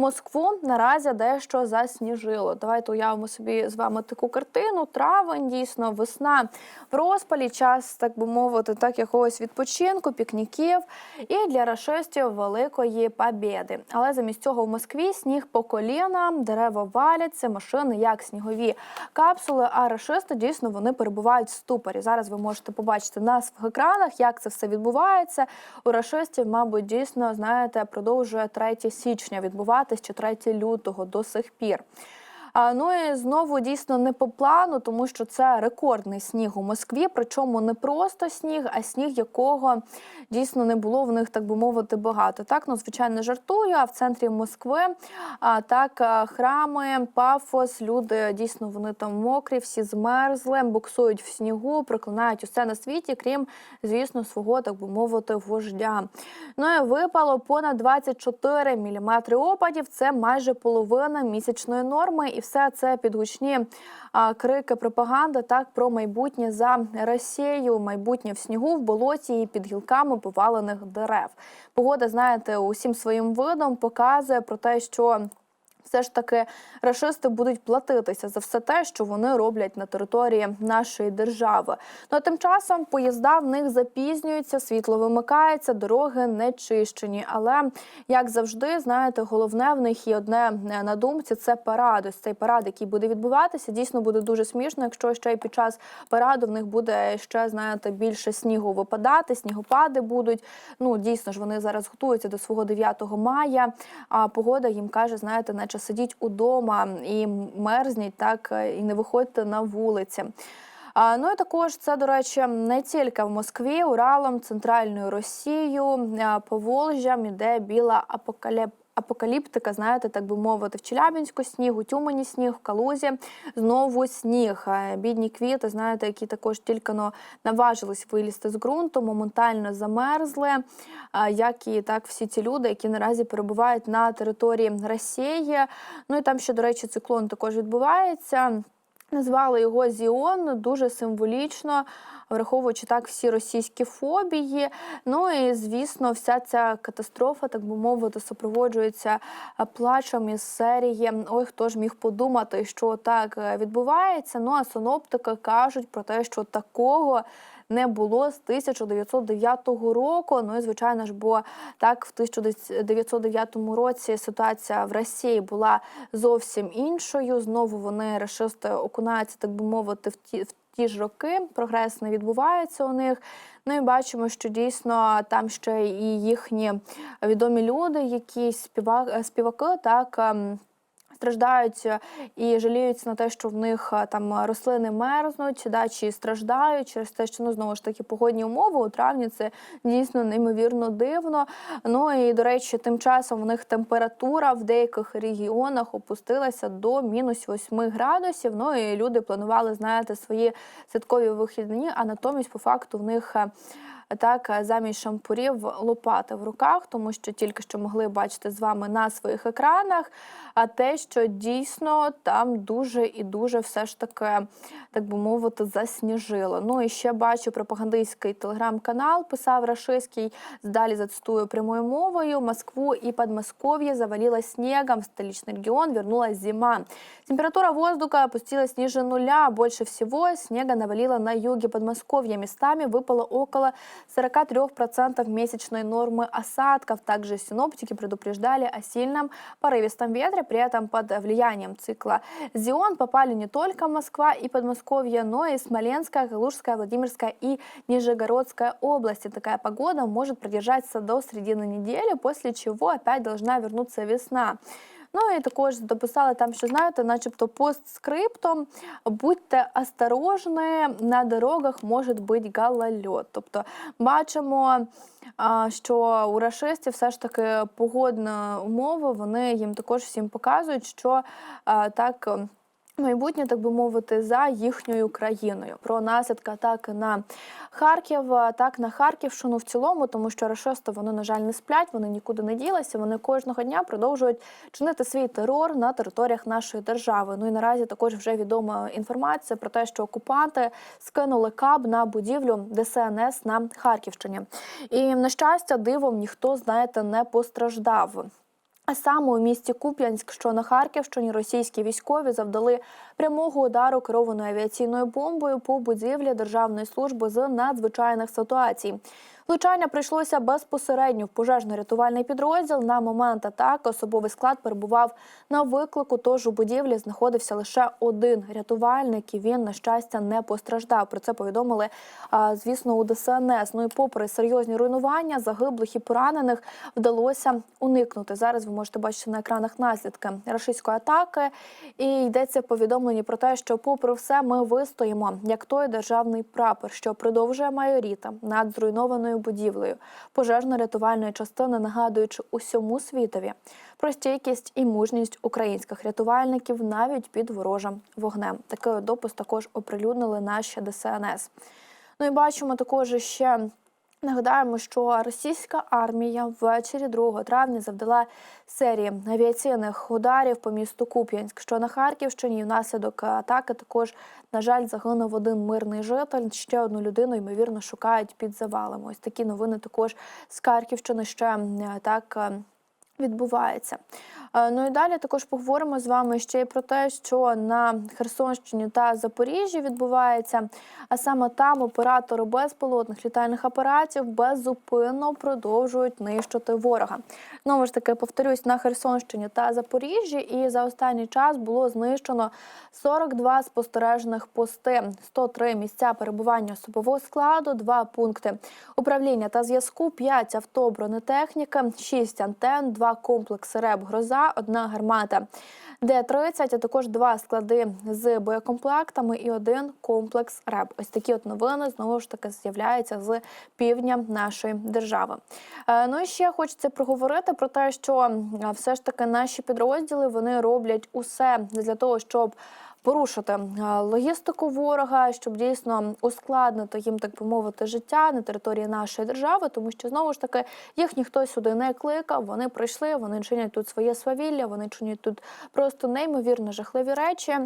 Москву наразі дещо засніжило. Давайте уявимо собі з вами таку картину. Травень, дійсно, весна в розпалі, час, так би мовити, так якогось відпочинку, пікніків і для рашистів великої побєди. Але замість цього в Москві сніг по коліна, дерева валяться, машини як снігові капсули. А рашисти дійсно вони перебувають в ступорі. Зараз ви можете побачити на своїх екранах, як це все відбувається. У рашистів, мабуть, дійсно знаєте, продовжує 3 січня відбуватись чи 3 лютого до сих пір. Ну і знову дійсно не по плану, тому що це рекордний сніг у Москві. Причому не просто сніг, а сніг, якого дійсно не було в них, так би мовити, багато. Так, ну звичайно, жартую. А в центрі Москви а, так храми, пафос, люди дійсно вони там мокрі, всі змерзли, буксують в снігу, проклинають усе на світі, крім звісно, свого так би мовити, вождя. Ну і випало понад 24 міліметри опадів. Це майже половина місячної норми, все це підгучні крики пропаганди так про майбутнє за Росією, майбутнє в снігу, в болоті і під гілками повалених дерев. Погода, знаєте, усім своїм видом показує про те, що. Все ж таки рашисти будуть платитися за все те, що вони роблять на території нашої держави. Ну а тим часом поїзда в них запізнюються, світло вимикається, дороги не чищені. Але як завжди, знаєте, головне в них і одне е, на думці це парад. Ось цей парад, який буде відбуватися, дійсно буде дуже смішно, якщо ще й під час параду в них буде ще знаєте більше снігу випадати, снігопади будуть. Ну дійсно ж вони зараз готуються до свого 9 мая. А погода їм каже, знаєте, наче сидіть удома і мерзніть, так е, і не виходьте на вулиці. А, ну і також це, до речі, не тільки в Москві, Уралом, центральною Росією, е, Поволжям іде біла апокаліп. Апокаліптика, знаєте, так би мовити, в Челябінську сніг, у Тюмені сніг, в Калузі знову сніг. Е, Бідні квіти, знаєте, які також тільки но наважились вилізти з ґрунту, моментально замерзли, е, як і так всі ці люди, які наразі перебувають на території Росії. Ну і там ще, до речі, циклон також відбувається. Назвали його Зіон дуже символічно, враховуючи так всі російські фобії. Ну і звісно, вся ця катастрофа, так би мовити, супроводжується е, плачем із серії. Ой, хто ж міг подумати, що так е, відбувається. Ну а синоптики кажуть про те, що такого. Не було з 1909 року. Ну і звичайно ж, бо так в 1909 році ситуація в Росії була зовсім іншою. Знову вони рашисти окунаються, так би мовити, в ті в ті ж роки. Прогрес не відбувається у них. Ну і бачимо, що дійсно там ще і їхні відомі люди, які співак, співаки, так. Страждають е, і жаліються на те, що в них е, там рослини мерзнуть, да, чи страждають через те, що ну знову ж таки погодні умови у травні це дійсно неймовірно дивно. Ну і до речі, тим часом в них температура в деяких регіонах опустилася до мінус 8 градусів. Ну і люди планували, знаєте, свої святкові вихідні, а натомість, по факту, в них. Так е, замість шампурів лопати в руках, тому що тільки що могли бачити з вами на своїх екранах. А те, що дійсно там дуже і дуже все ж таки, так би мовити, засніжило. Ну і ще бачу пропагандистський телеграм-канал, писав Рашиський, далі зацитую прямою мовою. Москву и Подмосковье завалило снегом, в столичный регион вернулась зима. Температура воздуха опустилась ниже нуля. Больше всего снега навалило на юге Подмосковья. Местами выпало около 43% месячной нормы осадков. Также синоптики предупреждали о сильном порывистом ветре. При этом под влиянием цикла Зион попали не только Москва и Подмосковье, но и Смоленская, Калужская, Владимирская и Нижегородская области. Такая погода может продержаться до середины недели, после чего опять должна вернуться весна. Ну і також дописали там, що знаєте, начебто постскриптом будьте осторожні, на дорогах може бути галальот. Тобто бачимо, що у рашистів все ж таки погодні умови, вони їм також всім показують, що так. Майбутнє, так би мовити, за їхньою країною про наслідки атаки на Харків, так на Харківщину в цілому, тому що рашисти вони на жаль не сплять, вони нікуди не ділися. Вони кожного дня продовжують чинити свій терор на територіях нашої держави. Ну і наразі також вже відома інформація про те, що окупанти скинули каб на будівлю ДСНС на Харківщині. І на щастя, дивом ніхто знаєте не постраждав. А саме у місті Куп'янськ, що на Харківщині, російські військові завдали прямого удару керованою авіаційною бомбою по будівлі Державної служби з надзвичайних ситуацій. Влучання прийшлося безпосередньо в пожежно-рятувальний підрозділ. На момент атаки особовий склад перебував на виклику. Тож у будівлі знаходився лише один рятувальник. і Він на щастя не постраждав. Про це повідомили, звісно, у ДСНС. Ну і попри серйозні руйнування, загиблих і поранених вдалося уникнути. Зараз ви можете бачити на екранах наслідки рашистської атаки. І йдеться в повідомленні про те, що, попри все, ми вистоїмо як той державний прапор, що продовжує майоріта над зруйнованою будівлею, пожежно-рятувальної частини, нагадуючи усьому світові про стійкість і мужність українських рятувальників навіть під ворожим вогнем. Такий допис також оприлюднили наші ДСНС. Ну і бачимо також ще. Нагадаємо, що російська армія ввечері 2 травня завдала серії авіаційних ударів по місту Куп'янськ, що на Харківщині. Внаслідок атаки також, на жаль, загинув один мирний житель. Ще одну людину ймовірно шукають під завалами. Ось такі новини також з Харківщини ще е, так. е, Відбувається. Е, Ну і далі також поговоримо з вами ще й про те, що на Херсонщині та Запоріжжі відбувається. А саме там оператори безпілотних літальних апаратів беззупинно продовжують нищити ворога. Знову ж таки, повторюсь, на Херсонщині та Запоріжжі, і за останній час було знищено 42 спостережних пости, 103 місця перебування особового складу, 2 пункти управління та зв'язку, 5 авто бронетехніки, 6 антен, 2 комплекси РЕБ «Гроза», одна гармата Д-30, а також два склади з боєкомплектами і один комплекс РЕБ. Ось такі от новини знову ж таки з'являються з півдня нашої держави. Е, Ну і ще хочеться проговорити про те, що все ж таки наші підрозділи вони роблять усе для того, щоб порушити е, логістику ворога, щоб дійсно ускладнити їм, так би мовити, життя на території нашої держави, тому що знову ж таки їх ніхто сюди не кликав. Вони прийшли, вони чинять тут своє свавілля, вони чинять тут просто неймовірно жахливі речі.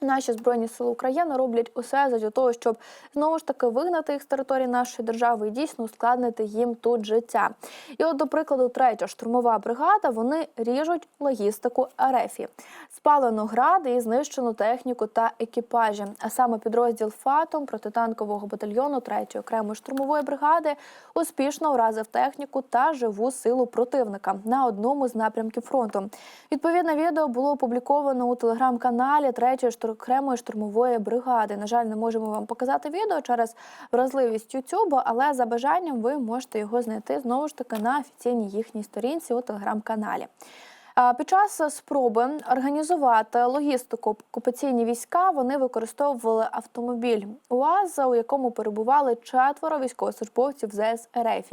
Наші збройні сили України роблять усе для того, щоб знову ж таки вигнати їх з території нашої держави і дійсно ускладнити їм тут життя. І от, до прикладу, третя штурмова бригада вони ріжуть логістику РФі. спалено гради і знищену техніку та екіпажі. А саме підрозділ ФАТОМ протитанкового батальйону 3-ї окремої штурмової бригади успішно вразив техніку та живу силу противника на одному з напрямків фронту. Відповідне відео було опубліковано у телеграм-каналі 3-ї штур- окремої штурмової бригади. На жаль, не можемо вам показати відео через вразливість Ютубу, але за бажанням ви можете його знайти знову ж таки на офіційній їхній сторінці у телеграм-каналі. Під час спроби організувати логістику окупаційні війська вони використовували автомобіль УАЗа, у якому перебували четверо військовослужбовців ЗС РФ.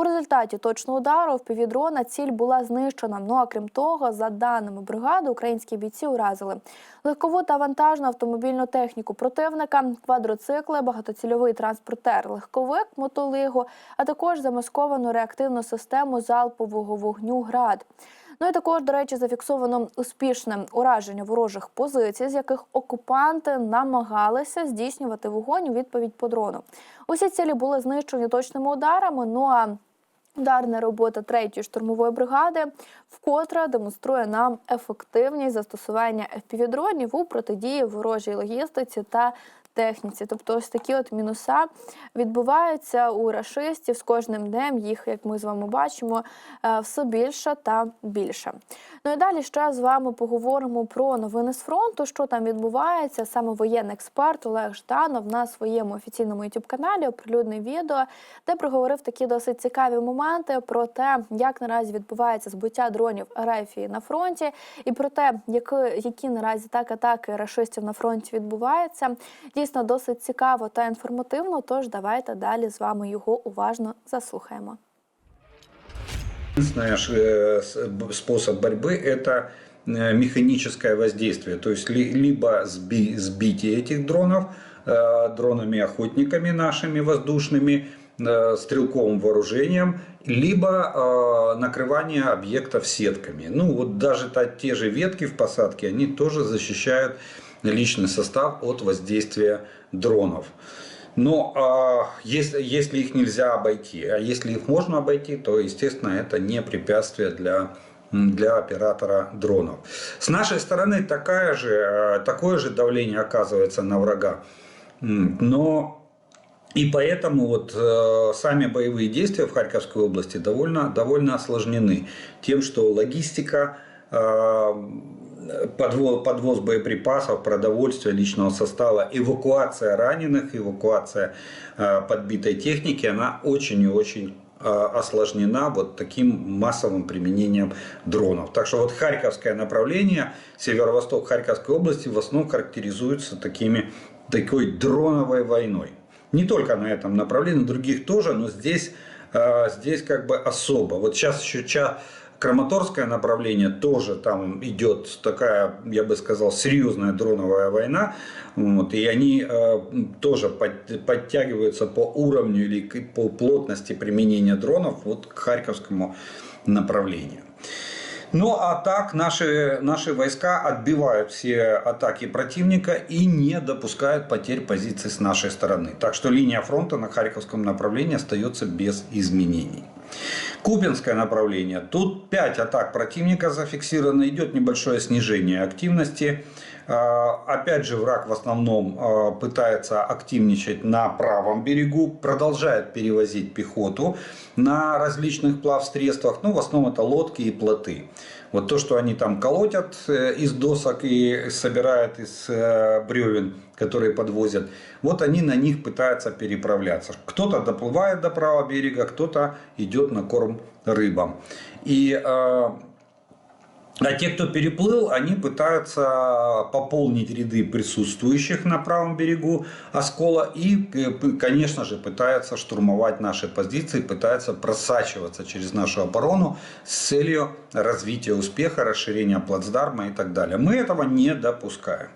У результаті точного удару в півдрона ціль була знищена. Ну а крім того, за даними бригади, українські бійці уразили легкову та вантажну автомобільну техніку противника, квадроцикли, багатоцільовий транспортер, легковик, мотолигу, а також замасковану реактивну систему залпового вогню ГРАД. Ну і також, до речі, зафіксовано успішне ураження ворожих позицій, з яких окупанти намагалися здійснювати вогонь у відповідь по дрону. Усі цілі були знищені точними ударами. Ну а Ударна робота третьої штурмової бригади вкотре демонструє нам ефективність застосування FPV-дронів у протидії ворожій логістиці та техніці. Тобто, ось такі от мінуса відбуваються у рашистів з кожним днем. Їх, як ми з вами бачимо, е, все більше та більше. Ну і далі ще з вами поговоримо про новини з фронту, що там відбувається. Саме воєнний експерт Олег Жданов на своєму офіційному youtube каналі оприлюднив відео, де проговорив такі досить цікаві моменти про те, як наразі відбувається збиття дронів Ерефії на фронті, і про те, які, які наразі так атаки рашистів на фронті відбуваються. Дійсно досить цікаво та інформативно. Тож давайте далі з вами його уважно заслухаємо. Единственный э, с- б- способ борьбы – это э, механическое воздействие, то есть ли- либо сби- сбитие этих дронов э, дронами-охотниками нашими воздушными, э, стрелковым вооружением, либо э, накрывание объектов сетками. Ну вот даже та- те же ветки в посадке, они тоже защищают личный состав от воздействия дронов. Но а, если, если их нельзя обойти, а если их можно обойти, то, естественно, это не препятствие для для оператора дронов. С нашей стороны такая же, э, такое же давление оказывается на врага. Но и поэтому вот э, сами боевые действия в Харьковской области довольно, довольно осложнены тем, что логистика, э, подвоз, подвоз боеприпасов, продовольствия, личного состава, эвакуация раненых, эвакуация э, подбитой техники, она очень и очень э, осложнена вот таким массовым применением дронов. Так что вот Харьковское направление, северо-восток Харьковской области в основном характеризуется такими, такой дроновой войной. Не только на этом направлении, на других тоже, но здесь, э, здесь как бы особо. Вот сейчас еще ча- Краматорское направление тоже там идет такая, я бы сказал, серьезная дроновая война. Вот, и они э, тоже под- подтягиваются по уровню или по плотности применения дронов вот к Харьковскому направлению. Ну а так наши, наши войска отбивают все атаки противника и не допускают потерь позиций с нашей стороны. Так что линия фронта на Харьковском направлении остается без изменений. Купинское направление. Тут 5 атак противника зафиксировано. Идет небольшое снижение активности. А, Опять же, враг в основном а, пытается активничать на правом берегу, продолжает перевозить пехоту на различных плавсредствах. Ну, в основном это лодки и плоты. Вот то, что они там колотят э, из досок и собирают из э, бревен, которые подвозят, вот они на них пытаются переправляться. Кто-то доплывает до правого берега, кто-то идет на корм рыбам. И э, а те, кто переплыл, они пытаются пополнить ряды присутствующих на правом берегу Оскола и, э, конечно же, пытаются штурмовать наши позиции, пытаются просачиваться через нашу оборону с целью развития успеха, расширения плацдарма и так далее. Мы этого не допускаем.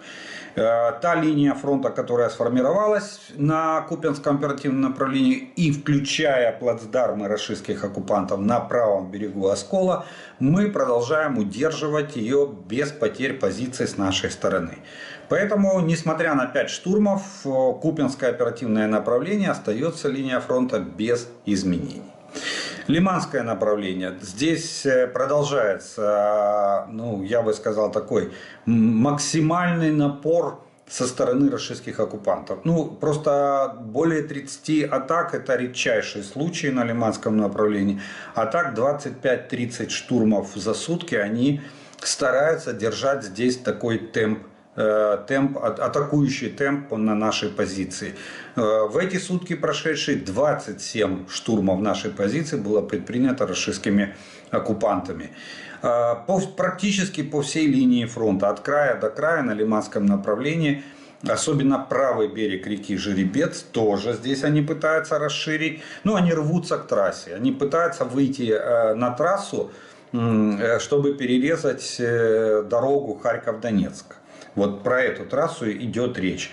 Э, Та линия фронта, которая сформировалась на Купинском оперативном направлении и включая плацдармы российских оккупантов на правом берегу Оскола, мы продолжаем удерживать ее без потерь позиций с нашей стороны. Поэтому, несмотря на 5 штурмов, э, Купинское оперативное направление остается линия фронта без изменений. Лиманское направление. Здесь э, продолжается, э, ну, я бы сказал, такой максимальный напор со стороны российских оккупантов. Ну, просто более 30 атак – это редчайший случай на Лиманском направлении. А так 25-30 штурмов за сутки они стараются держать здесь такой темп темп, а- атакующий темп на нашей позиции. Э, В эти сутки прошедшие 27 штурмов нашей позиции было предпринято российскими оккупантами. Э, По, практически по всей линии фронта, от края до края на Лиманском направлении, особенно правый берег реки Жеребец, тоже здесь они пытаются расширить, но они рвутся к трассе, они пытаются выйти э, на трассу, э, чтобы перерезать э, дорогу Харьков-Донецк. Вот про эту трассу идет речь.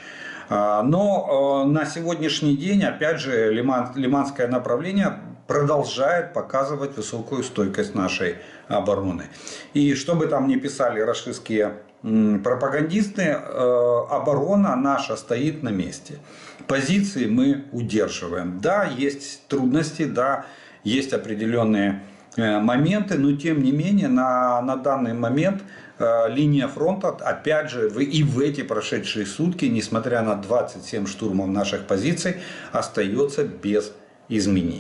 А, Но э, на сегодняшний день, опять же, Лиман- Лиманское направление продолжает показывать высокую стойкость нашей обороны. И что бы там ни писали рашистские пропагандисты, э, оборона наша стоит на месте. Позиции мы удерживаем. Да, есть трудности, да, есть определенные э, моменты, но тем не менее на, на данный момент линия фронта, опять же, и в эти прошедшие сутки, несмотря на 27 штурмов наших позиций, остается без изменений.